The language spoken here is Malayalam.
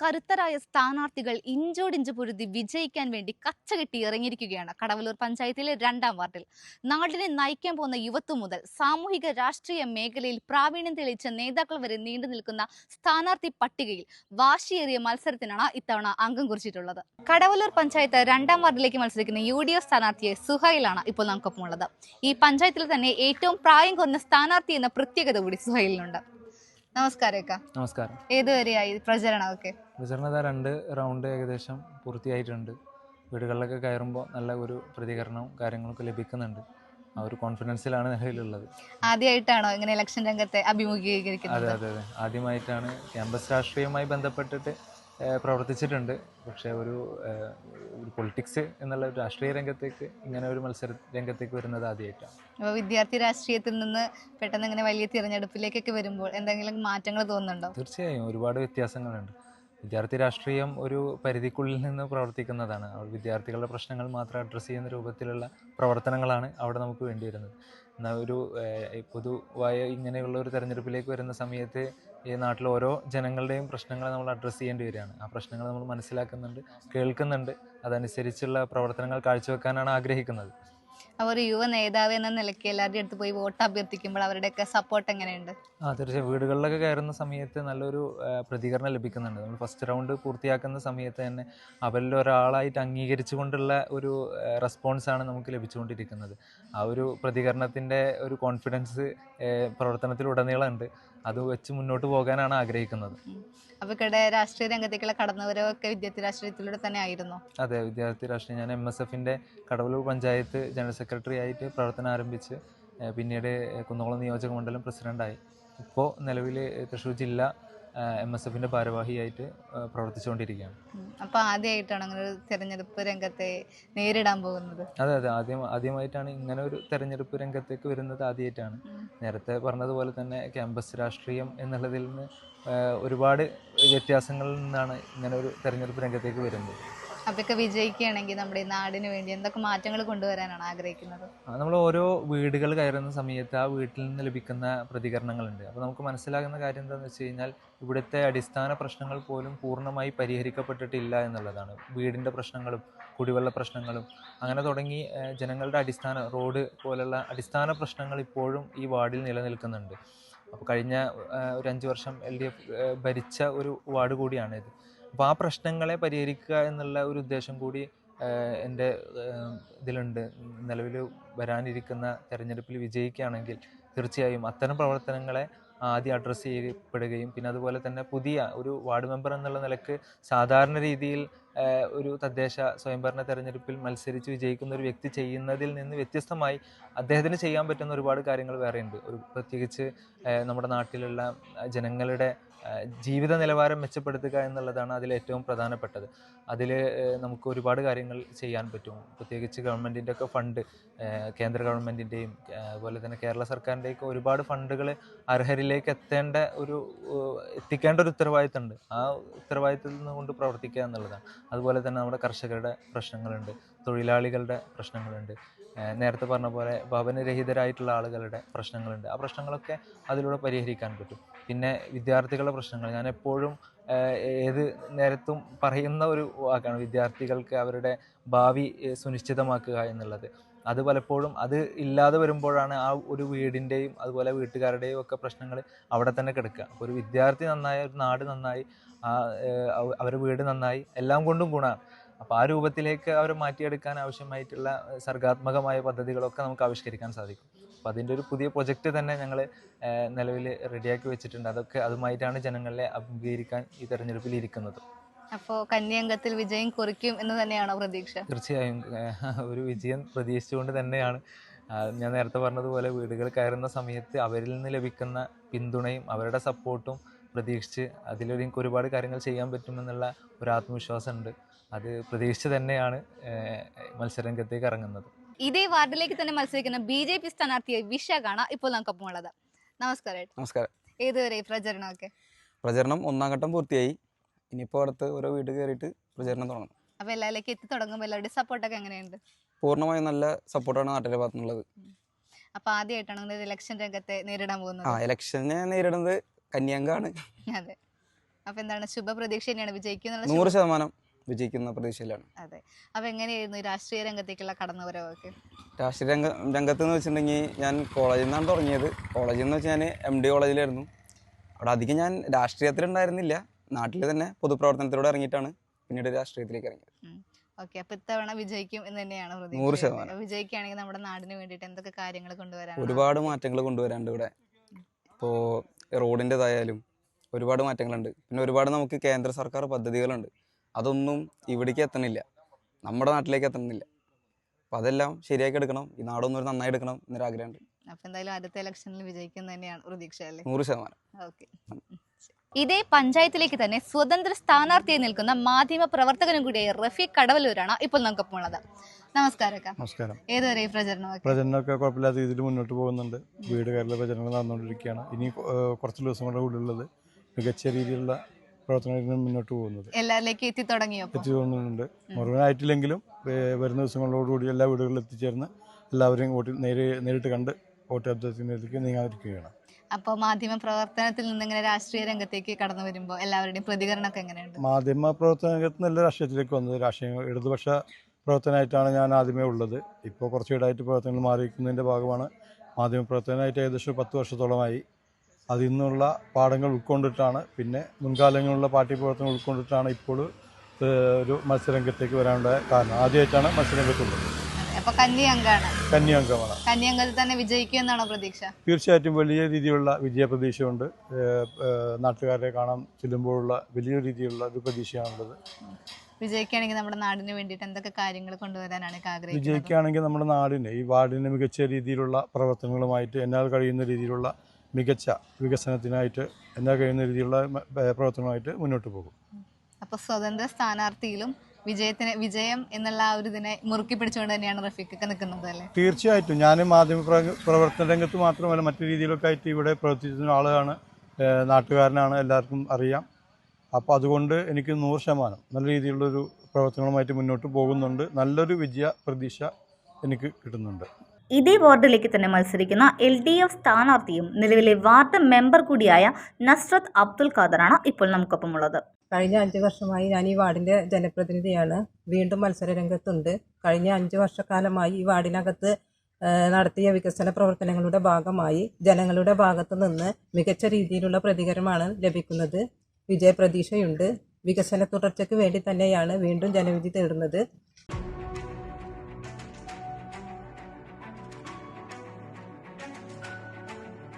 കരുത്തരായ സ്ഥാനാർത്ഥികൾ ഇഞ്ചോടിഞ്ച് പൊരുതി വിജയിക്കാൻ വേണ്ടി കച്ചകെട്ടി ഇറങ്ങിയിരിക്കുകയാണ് കടവലൂർ പഞ്ചായത്തിലെ രണ്ടാം വാർഡിൽ. നാടിനെ നയിക്കാൻ പോകുന്ന യുവത്വം മുതൽ സാമൂഹിക രാഷ്ട്രീയ മേഖലയിൽ പ്രാവീണ്യം തെളിയിച്ച നേതാക്കൾ വരെ നീണ്ടു നിൽക്കുന്ന സ്ഥാനാർത്ഥി പട്ടികയിൽ വാശിയേറിയ മത്സരത്തിനാണ് ഇത്തവണ അംഗം കുറിച്ചിട്ടുള്ളത്. കടവലൂർ പഞ്ചായത്ത് രണ്ടാം വാർഡിലേക്ക് മത്സരിക്കുന്ന യു ഡി എഫ് സ്ഥാനാർത്ഥിയെ സുഹൈലാണ് ഇപ്പോൾ നമുക്കൊപ്പം ഉള്ളത് ഈ പഞ്ചായത്തിൽ തന്നെ ഏറ്റവും പ്രായം കുറഞ്ഞ സ്ഥാനാർത്ഥി എന്ന പ്രത്യേകത കൂടി സുഹൈലിനുണ്ട്. നമസ്കാരം. നമസ്കാരം ഏതുവരെയായി പ്രചരണമൊക്കെ വിചരണത രണ്ട് റൗണ്ട് ഏകദേശം പൂർത്തിയായിട്ടുണ്ട്. വീടുകളിലൊക്കെ കയറുമ്പോൾ നല്ല ഒരു പ്രതികരണവും കാര്യങ്ങളൊക്കെ ലഭിക്കുന്നുണ്ട്. ആ ഒരു കോൺഫിഡൻസിലാണ് നിലവിലുള്ളത്. ആദ്യമായിട്ടാണോ ഇങ്ങനെ ഇലക്ഷൻ രംഗത്തെ അഭിമുഖീകരിക്കുന്നത്? അതെ അതെ ആദ്യമായിട്ടാണ് ക്യാമ്പസ് രാഷ്ട്രീയവുമായി ബന്ധപ്പെട്ടിട്ട് പ്രവർത്തിച്ചിട്ടുണ്ട്. പക്ഷേ ഒരു ഒരു പൊളിറ്റിക്സ് എന്നുള്ള ഒരു രാഷ്ട്രീയ രംഗത്തേക്ക് ഇങ്ങനെ ഒരു മത്സര രംഗത്തേക്ക് വരുന്നത് ആദ്യമായിട്ടാണ് അപ്പോൾ വിദ്യാർത്ഥി രാഷ്ട്രീയത്തിൽ നിന്ന് പെട്ടെന്ന് ഇങ്ങനെ വലിയ തിരഞ്ഞെടുപ്പിലേക്കൊക്കെ വരുമ്പോൾ എന്തെങ്കിലും മാറ്റങ്ങൾ തോന്നുന്നുണ്ടോ? തീർച്ചയായും ഒരുപാട് വ്യത്യാസങ്ങളുണ്ട്. വിദ്യാർത്ഥി രാഷ്ട്രീയം ഒരു പരിധിക്കുള്ളിൽ നിന്ന് പ്രവർത്തിക്കുന്നതാണ്. വിദ്യാർത്ഥികളുടെ പ്രശ്നങ്ങൾ മാത്രം അഡ്രസ്സ് ചെയ്യുന്ന രൂപത്തിലുള്ള പ്രവർത്തനങ്ങളാണ് അവിടെ നമുക്ക് വേണ്ടി വരുന്നത് എന്നാൽ ഒരു പൊതുവായ ഇങ്ങനെയുള്ള ഒരു തെരഞ്ഞെടുപ്പിലേക്ക് വരുന്ന സമയത്ത് ഈ നാട്ടിൽ ഓരോ ജനങ്ങളുടെയും പ്രശ്നങ്ങൾ നമ്മൾ അഡ്രസ്സ് ചെയ്യേണ്ടി വരികയാണ്. ആ പ്രശ്നങ്ങൾ നമ്മൾ മനസ്സിലാക്കുന്നുണ്ട് കേൾക്കുന്നുണ്ട്. അതനുസരിച്ചുള്ള പ്രവർത്തനങ്ങൾ കാഴ്ചവെക്കാനാണ് ആഗ്രഹിക്കുന്നത്. ഒരു യുവ നേതാവ് എന്ന നിലയ്ക്ക് എല്ലാവരുടെ അടുത്ത് പോയി വോട്ട് അഭ്യർത്ഥിക്കുമ്പോൾ അവരുടെയൊക്കെ സപ്പോർട്ട് എങ്ങനെയുണ്ട്? ആ തീർച്ചയായും. വീടുകളിലൊക്കെ കയറുന്ന സമയത്ത് നല്ലൊരു പ്രതികരണം ലഭിക്കുന്നുണ്ട്. നമ്മൾ ഫസ്റ്റ് റൗണ്ട് പൂർത്തിയാക്കുന്ന സമയത്ത് തന്നെ അവരിൽ ഒരാളായിട്ട് അംഗീകരിച്ചുകൊണ്ടുള്ള ഒരു റെസ്പോൺസാണ് നമുക്ക് ലഭിച്ചുകൊണ്ടിരിക്കുന്നത്. ആ ഒരു പ്രതികരണത്തിന്റെ ഒരു കോൺഫിഡൻസ് പ്രവർത്തനത്തിലുടനീളം ഉണ്ട് അത് വെച്ച് മുന്നോട്ട് പോകാനാണ് ആഗ്രഹിക്കുന്നത്. അപ്പോൾ ഇവിടെ രാഷ്ട്രീയ രംഗത്തേക്കുള്ള കടന്നുവരവൊക്കെ വിദ്യാർത്ഥി രാഷ്ട്രീയത്തിലൂടെ തന്നെ ആയിരുന്നു. അതെ വിദ്യാർത്ഥി രാഷ്ട്രീയം. ഞാൻ എം എസ് എഫിന്റെ കടവലൂർ പഞ്ചായത്ത് ജനറൽ സെക്രട്ടറി ആയിട്ട് പ്രവർത്തനം ആരംഭിച്ച് പിന്നീട് കുന്നംകുളം നിയോജക മണ്ഡലം പ്രസിഡന്റായി. ഇപ്പോൾ നിലവിൽ തൃശ്ശൂർ ജില്ല എം എസ് എഫിന്റെ ഭാരവാഹിയായിട്ട് പ്രവർത്തിച്ചുകൊണ്ടിരിക്കുകയാണ്. അപ്പോൾ ആദ്യമായിട്ടാണ് അങ്ങനെ ഒരു തെരഞ്ഞെടുപ്പ് രംഗത്തെ നേരിടാൻ പോകുന്നത്? അതെ അതെ. ആദ്യം ആദ്യമായിട്ടാണ് ഇങ്ങനെ ഒരു തെരഞ്ഞെടുപ്പ് രംഗത്തേക്ക് വരുന്നത് ആദ്യമായിട്ടാണ്. നേരത്തെ പറഞ്ഞതുപോലെ തന്നെ ക്യാമ്പസ് രാഷ്ട്രീയം എന്നുള്ളതിൽ നിന്ന് ഒരുപാട് വ്യത്യാസങ്ങളിൽ നിന്നാണ് ഇങ്ങനെ ഒരു തെരഞ്ഞെടുപ്പ് രംഗത്തേക്ക് വരുന്നത്. അപ്പൊക്കെ വിജയിക്കുകയാണെങ്കിൽ നമ്മുടെ ഈ നാടിന് വേണ്ടി എന്തൊക്കെ മാറ്റങ്ങൾ കൊണ്ടുവരാനാണ് ആഗ്രഹിക്കുന്നത്? നമ്മൾ ഓരോ വീടുകൾ കയറുന്ന സമയത്ത് ആ വീട്ടിൽ നിന്ന് ലഭിക്കുന്ന പ്രതികരണങ്ങളുണ്ട്. അപ്പൊ നമുക്ക് മനസ്സിലാകുന്ന കാര്യം എന്താണെന്ന് വെച്ച് കഴിഞ്ഞാൽ ഇവിടുത്തെ അടിസ്ഥാന പ്രശ്നങ്ങൾ പോലും പൂർണമായി പരിഹരിക്കപ്പെട്ടിട്ടില്ല എന്നുള്ളതാണ്. വീടിന്റെ പ്രശ്നങ്ങളും കുടിവെള്ള പ്രശ്നങ്ങളും അങ്ങനെ തുടങ്ങി ജനങ്ങളുടെ അടിസ്ഥാന റോഡ് പോലുള്ള അടിസ്ഥാന പ്രശ്നങ്ങൾ ഇപ്പോഴും ഈ വാർഡിൽ നിലനിൽക്കുന്നുണ്ട്. അപ്പോൾ കഴിഞ്ഞ ഒരു അഞ്ച് വർഷം എൽ ഡി എഫ് ഭരിച്ച ഒരു വാർഡ് ഇത് അപ്പോൾ ആ പ്രശ്നങ്ങളെ പരിഹരിക്കുക എന്നുള്ള ഒരു ഉദ്ദേശം കൂടി എന്റെ ഇതിലുണ്ട്. നിലവിൽ വരാനിരിക്കുന്ന തെരഞ്ഞെടുപ്പിൽ വിജയിക്കുകയാണെങ്കിൽ തീർച്ചയായും അത്തരം പ്രവർത്തനങ്ങളെ ആദ്യം അഡ്രസ്സ് ചെയ്യപ്പെടുകയും പിന്നെ അതുപോലെ തന്നെ പുതിയ ഒരു വാർഡ് മെമ്പർ എന്നുള്ള നിലയ്ക്ക് സാധാരണ രീതിയിൽ ഒരു തദ്ദേശ സ്വയംഭരണ തെരഞ്ഞെടുപ്പിൽ മത്സരിച്ച് വിജയിക്കുന്ന ഒരു വ്യക്തി ചെയ്യുന്നതിൽ നിന്ന് വ്യത്യസ്തമായി അദ്ദേഹത്തിന് ചെയ്യാൻ പറ്റുന്ന ഒരുപാട് കാര്യങ്ങൾ വേറെയുണ്ട്. ഒരു പ്രത്യേകിച്ച് നമ്മുടെ നാട്ടിലുള്ള ജനങ്ങളുടെ ജീവിത നിലവാരം മെച്ചപ്പെടുത്തുക എന്നുള്ളതാണ് അതിൽ ഏറ്റവും പ്രധാനപ്പെട്ടത്. അതിൽ നമുക്ക് ഒരുപാട് കാര്യങ്ങൾ ചെയ്യാൻ പറ്റും. പ്രത്യേകിച്ച് ഗവൺമെന്റിന്റെ ഒക്കെ ഫണ്ട് കേന്ദ്ര ഗവൺമെന്റിന്റെയും അതുപോലെ തന്നെ കേരള സർക്കാരിന്റെയൊക്കെ ഒരുപാട് ഫണ്ടുകൾ അർഹരിലേക്ക് എത്തേണ്ട ഒരു എത്തിക്കേണ്ട ഒരു ഉത്തരവാദിത്തമുണ്ട്. ആ ഉത്തരവാദിത്തത്തിൽ നിന്ന് കൊണ്ട് പ്രവർത്തിക്കുക എന്നുള്ളതാണ്. അതുപോലെ തന്നെ നമ്മുടെ കർഷകരുടെ പ്രശ്നങ്ങളുണ്ട് തൊഴിലാളികളുടെ പ്രശ്നങ്ങളുണ്ട് നേരത്തെ പറഞ്ഞ പോലെ ഭവനരഹിതരായിട്ടുള്ള ആളുകളുടെ പ്രശ്നങ്ങളുണ്ട്. ആ പ്രശ്നങ്ങളൊക്കെ അതിലൂടെ പരിഹരിക്കാൻ പറ്റും. പിന്നെ വിദ്യാർത്ഥികളുടെ പ്രശ്നങ്ങൾ. ഞാൻ എപ്പോഴും ഏത് നേരത്തും പറയുന്ന ഒരു വാക്കാണ് വിദ്യാർത്ഥികൾക്ക് അവരുടെ ഭാവി സുനിശ്ചിതമാക്കുക എന്നുള്ളത്. അത് പലപ്പോഴും അത് ഇല്ലാതെ വരുമ്പോഴാണ് ആ ഒരു വീടിന്റെയും അതുപോലെ വീട്ടുകാരുടെയും ഒക്കെ പ്രശ്നങ്ങൾ അവിടെ തന്നെ കിടക്കുക. ഒരു വിദ്യാർത്ഥി നന്നായി ഒരു നാട് നന്നായി ആ അവരുടെ വീട് നന്നായി എല്ലാം കൊണ്ടും ഗുണമാണ്. അപ്പോൾ ആ രൂപത്തിലേക്ക് അവരെ മാറ്റിയെടുക്കാൻ ആവശ്യമായിട്ടുള്ള സർഗാത്മകമായ പദ്ധതികളൊക്കെ നമുക്ക് ആവിഷ്കരിക്കാൻ സാധിക്കും. അപ്പോൾ അതിന്റെ ഒരു പുതിയ പ്രൊജക്റ്റ് തന്നെ ഞങ്ങൾ നിലവിൽ റെഡിയാക്കി വെച്ചിട്ടുണ്ട്. അതൊക്കെ അതുമായിട്ടാണ് ജനങ്ങളെ അഭിമുഖീകരിക്കാൻ ഈ തെരഞ്ഞെടുപ്പിൽ ഇരിക്കുന്നത്. അപ്പോൾ കന്യാംഗത്തിൽ വിജയം കുറിക്കും എന്ന് തന്നെയാണോ പ്രതീക്ഷ? തീർച്ചയായും ഒരു വിജയം പ്രതീക്ഷിച്ചുകൊണ്ട് തന്നെയാണ്. ഞാൻ നേരത്തെ പറഞ്ഞതുപോലെ വീടുകൾ കയറുന്ന സമയത്ത് അവരിൽ നിന്ന് ലഭിക്കുന്ന പിന്തുണയും അവരുടെ സപ്പോർട്ടും പ്രതീക്ഷിച്ച് അതിലൊരു എനിക്ക് ഒരുപാട് കാര്യങ്ങൾ ചെയ്യാൻ പറ്റുമെന്നുള്ള ഒരു ആത്മവിശ്വാസമുണ്ട്. അത് പ്രതീക്ഷിച്ച് തന്നെയാണ് മത്സരരംഗത്തേക്ക് ഇറങ്ങുന്നത്. ഇതേ വാർഡിലേക്ക് തന്നെ മത്സരിക്കുന്ന ബി ജെ പി സ്ഥാനാർത്ഥിയായി വിശാഖാണ് ഇപ്പോൾ നമുക്കൊപ്പം ഉള്ളത് നമസ്കാരം നമസ്കാരം. ഏതുവരെ പ്രചരണമൊക്കെ? പ്രചരണം ഒന്നാം ഘട്ടം പൂർത്തിയായി. ഇനിയിപ്പോൾ അടുത്ത് ഓരോ വീട് കയറിയിട്ട് പ്രചരണം തുടങ്ങും. അപ്പോൾ എല്ലാവരിലേക്ക് എത്തി തുടങ്ങുമ്പോൾ എല്ലാവരുടെയും സപ്പോർട്ടൊക്കെ എങ്ങനെയുണ്ട്? പൂർണമായും നല്ല സപ്പോർട്ടാണ് നാട്ടിലെ ഭാഗത്തുനിന്നുള്ളത്. അപ്പോൾ ആദ്യമായിട്ടാണ് ഇലക്ഷൻ രംഗത്തെ നേരിടാൻ പോകുന്നത്? ആ ഇലക്ഷനെ നേരിടുന്നത് കന്യാങ്കാണ്. അതെ. അപ്പൊ എന്താണ് ശുഭപ്രതീക്ഷ തന്നെയാണ് വിജയിക്കുന്നത് നൂറ് ശതമാനം. വിജയിക്കുന്ന പ്രതീക്ഷയിലാണ്. അതെ. അപ്പൊ എങ്ങനെയായിരുന്നു ഈ രാഷ്ട്രീയ രംഗത്തേക്കുള്ള കടന്നുവരവൊക്കെ? രാഷ്ട്രീയ രംഗ രംഗത്ത് എന്ന് വെച്ചിട്ടുണ്ടെങ്കിൽ ഞാൻ കോളേജിൽ നിന്നാണ് തുടങ്ങിയത്. കോളേജിൽ നിന്ന് വെച്ചാൽ ഞാൻ എം ഡി കോളേജിലായിരുന്നു അവിടെ അധികം ഞാൻ രാഷ്ട്രീയത്തിലുണ്ടായിരുന്നില്ല നാട്ടിൽ തന്നെ പൊതുപ്രവർത്തനത്തിലൂടെ ഇറങ്ങിയിട്ടാണ് പിന്നീട് രാഷ്ട്രീയത്തിലേക്ക് ഇറങ്ങിയത്. ഓക്കെ. അപ്പൊ ഇത്തവണ വിജയിക്കും എന്ന് തന്നെയാണ് നൂറ് ശതമാനം. വിജയിക്കുകയാണെങ്കിൽ നമ്മുടെ നാടിന് വേണ്ടിയിട്ട് എന്തൊക്കെ കാര്യങ്ങൾ കൊണ്ടുവരാൻ ഒരുപാട് മാറ്റങ്ങൾ കൊണ്ടുവരാണ്ട് ഇവിടെ. ഇപ്പോൾ റോഡിന്റെതായാലും ഒരുപാട് മാറ്റങ്ങളുണ്ട്. പിന്നെ ഒരുപാട് നമുക്ക് കേന്ദ്ര സർക്കാർ പദ്ധതികളുണ്ട്. അതൊന്നും ഇവിടേക്ക് എത്തണില്ല. നമ്മുടെ നാട്ടിലേക്ക് എത്തണില്ല. അപ്പം അതെല്ലാം ശരിയാക്കി എടുക്കണം. ഈ നാടൊന്നും ഒരു നന്നായി എടുക്കണം എന്നൊരു ആഗ്രഹമുണ്ട്. അപ്പൊ എന്തായാലും അടുത്ത ഇലക്ഷനിൽ വിജയിക്കും തന്നെയാണ് പ്രതീക്ഷ അല്ലേ നൂറ് ശതമാനം. ഓക്കെ. ഇതേ പഞ്ചായത്തിലേക്ക് തന്നെ സ്വതന്ത്ര സ്ഥാനാർത്ഥിയെ നിൽക്കുന്ന മാധ്യമ പ്രവർത്തകനും കൂടിയായ റഫീഖ് കടവലൂരാണ് ഇപ്പോൾ നമുക്കൊപ്പം ഉള്ളത്. നമസ്കാരം ഏതുവരെ പ്രചരണം പ്രചരണമൊക്കെ കുഴപ്പമില്ലാത്ത രീതിയിൽ മുന്നോട്ട് പോകുന്നുണ്ട്. വീട് കയറിലെ പ്രചരണങ്ങൾ നടന്നുകൊണ്ടിരിക്കുകയാണ്. ഇനി കുറച്ച് ദിവസം കൂടെ ഉള്ളിലുള്ളത് മികച്ച രീതിയിലുള്ള പ്രവർത്തനങ്ങൾ മുന്നോട്ട് പോകുന്നത്. എല്ലാവരിലേക്ക് എത്തി തുടങ്ങിയോ? എത്തി മുഴുവനായിട്ടില്ലെങ്കിലും ഏഹ്, വരുന്ന ദിവസങ്ങളോടുകൂടി എല്ലാ വീടുകളിലും എത്തിച്ചേർന്ന് എല്ലാവരെയും വോട്ടിൽ നേരി നേരിട്ട് കണ്ട് വോട്ട് അഭ്യർത്ഥനയിലേക്ക് നീങ്ങാതിരിക്കുകയാണ്. അപ്പോൾ മാധ്യമ പ്രവർത്തനത്തിൽ നിന്ന് ഇങ്ങനെ രാഷ്ട്രീയ രംഗത്തേക്ക് കടന്നു വരുമ്പോൾ എല്ലാവരുടെയും പ്രതികരണമൊക്കെ എങ്ങനെയുണ്ട്? മാധ്യമ പ്രവർത്തന രംഗത്ത് നല്ല രാഷ്ട്രീയത്തിലേക്ക് വന്നത് രാഷ്ട്രീയ ഇടതുപക്ഷ പ്രവർത്തനമായിട്ടാണ് ഞാൻ ആദ്യമേ ഉള്ളത്. ഇപ്പോൾ കുറച്ചുകൂടായിട്ട് പ്രവർത്തനങ്ങൾ മാറിയിരിക്കുന്നതിന്റെ ഭാഗമാണ് മാധ്യമ പ്രവർത്തനമായിട്ട് ഏകദേശം പത്ത് വർഷത്തോളമായി. അതിൽ നിന്നുള്ള പാഠങ്ങൾ ഉൾക്കൊണ്ടിട്ടാണ് പിന്നെ മുൻകാലങ്ങളിലുള്ള പാർട്ടി പ്രവർത്തനങ്ങൾ ഉൾക്കൊണ്ടിട്ടാണ് ഇപ്പോൾ ഒരു മത്സരരംഗത്തേക്ക് വരാനുള്ള കാരണം. ആദ്യമായിട്ടാണ് മത്സരരംഗത്തുള്ളത്. കന്നി അംഗമാണ് കന്നി തന്നെ വിജയിക്കും എന്നാണോ പ്രതീക്ഷ? തീർച്ചയായിട്ടും വലിയ രീതിയിലുള്ള വിജയപ്രതീക്ഷയുണ്ട്. ഏഹ്, ഏഹ്, നാട്ടുകാരെ കാണാൻ ചെല്ലുമ്പോഴുള്ള വലിയ രീതിയിലുള്ള ഒരു പ്രതീക്ഷയാണുള്ളത്. വിജയിക്കുകയാണെങ്കിൽ നമ്മുടെ നാടിന് വേണ്ടിയിട്ട് എന്തൊക്കെ കാര്യങ്ങൾ കൊണ്ടുവരാനാണ് ആഗ്രഹം ആഗ്രഹിക്കുന്നത്? വിജയിക്കുകയാണെങ്കിൽ നമ്മുടെ നാടിന് ഈ വാർഡിന് മികച്ച രീതിയിലുള്ള പ്രവർത്തനങ്ങളുമായിട്ട് എന്നാൽ കഴിയുന്ന രീതിയിലുള്ള മികച്ച വികസനത്തിനായിട്ട് എന്നാൽ കഴിയുന്ന രീതിയിലുള്ള പ്രവർത്തനമായിട്ട് മുന്നോട്ട് പോകും. അപ്പൊ സ്വതന്ത്ര സ്ഥാനാർത്ഥിയിലും വിജയത്തിന് വിജയം എന്നുള്ള ആ ഒരു ഇതിനെ മുറുക്കി പിടിച്ചുകൊണ്ട് തന്നെയാണ് റഫീഖ് ഒക്കെ നിൽക്കുന്നത് അല്ലേ? തീർച്ചയായിട്ടും. ഞാൻ മാധ്യമ പ്രവർത്തന രംഗത്ത് മാത്രമല്ല മറ്റു രീതിയിലൊക്കെ ആയിട്ട് ഇവിടെ പ്രവർത്തിച്ചിരുന്ന ആളാണ് നാട്ടുകാരനാണ് എല്ലാവർക്കും അറിയാം. അപ്പോൾ അതുകൊണ്ട് എനിക്ക് നൂറ് ശതമാനം നല്ല രീതിയിലുള്ളൊരു പ്രവർത്തനങ്ങളുമായിട്ട് മുന്നോട്ട് പോകുന്നുണ്ട്. നല്ലൊരു വിജയ പ്രതീക്ഷ എനിക്ക് കിട്ടുന്നുണ്ട്. ഇതേ വാർഡിലേക്ക് തന്നെ മത്സരിക്കുന്ന എൽ ഡി എഫ് സ്ഥാനാർത്ഥിയും നിലവിലെ വാർഡ് മെമ്പർ കൂടിയായ നസ്രത്ത് അബ്ദുൽ ഖാദറാണ് ഇപ്പോൾ നമുക്കൊപ്പമുള്ളത് കഴിഞ്ഞ അഞ്ച് വർഷമായി ഞാൻ ഈ വാർഡിന്റെ ജനപ്രതിനിധിയാണ്. വീണ്ടും മത്സര രംഗത്തുണ്ട്. കഴിഞ്ഞ അഞ്ച് വർഷക്കാലമായി ഈ വാർഡിനകത്ത് നടത്തിയ വികസന പ്രവർത്തനങ്ങളുടെ ഭാഗമായി ജനങ്ങളുടെ ഭാഗത്തു നിന്ന് മികച്ച രീതിയിലുള്ള പ്രതികരണമാണ് ലഭിക്കുന്നത്. വിജയപ്രതീക്ഷയുണ്ട്. വികസന തുടർച്ചയ്ക്ക് വേണ്ടി തന്നെയാണ് വീണ്ടും ജനവിധി തേടുന്നത്.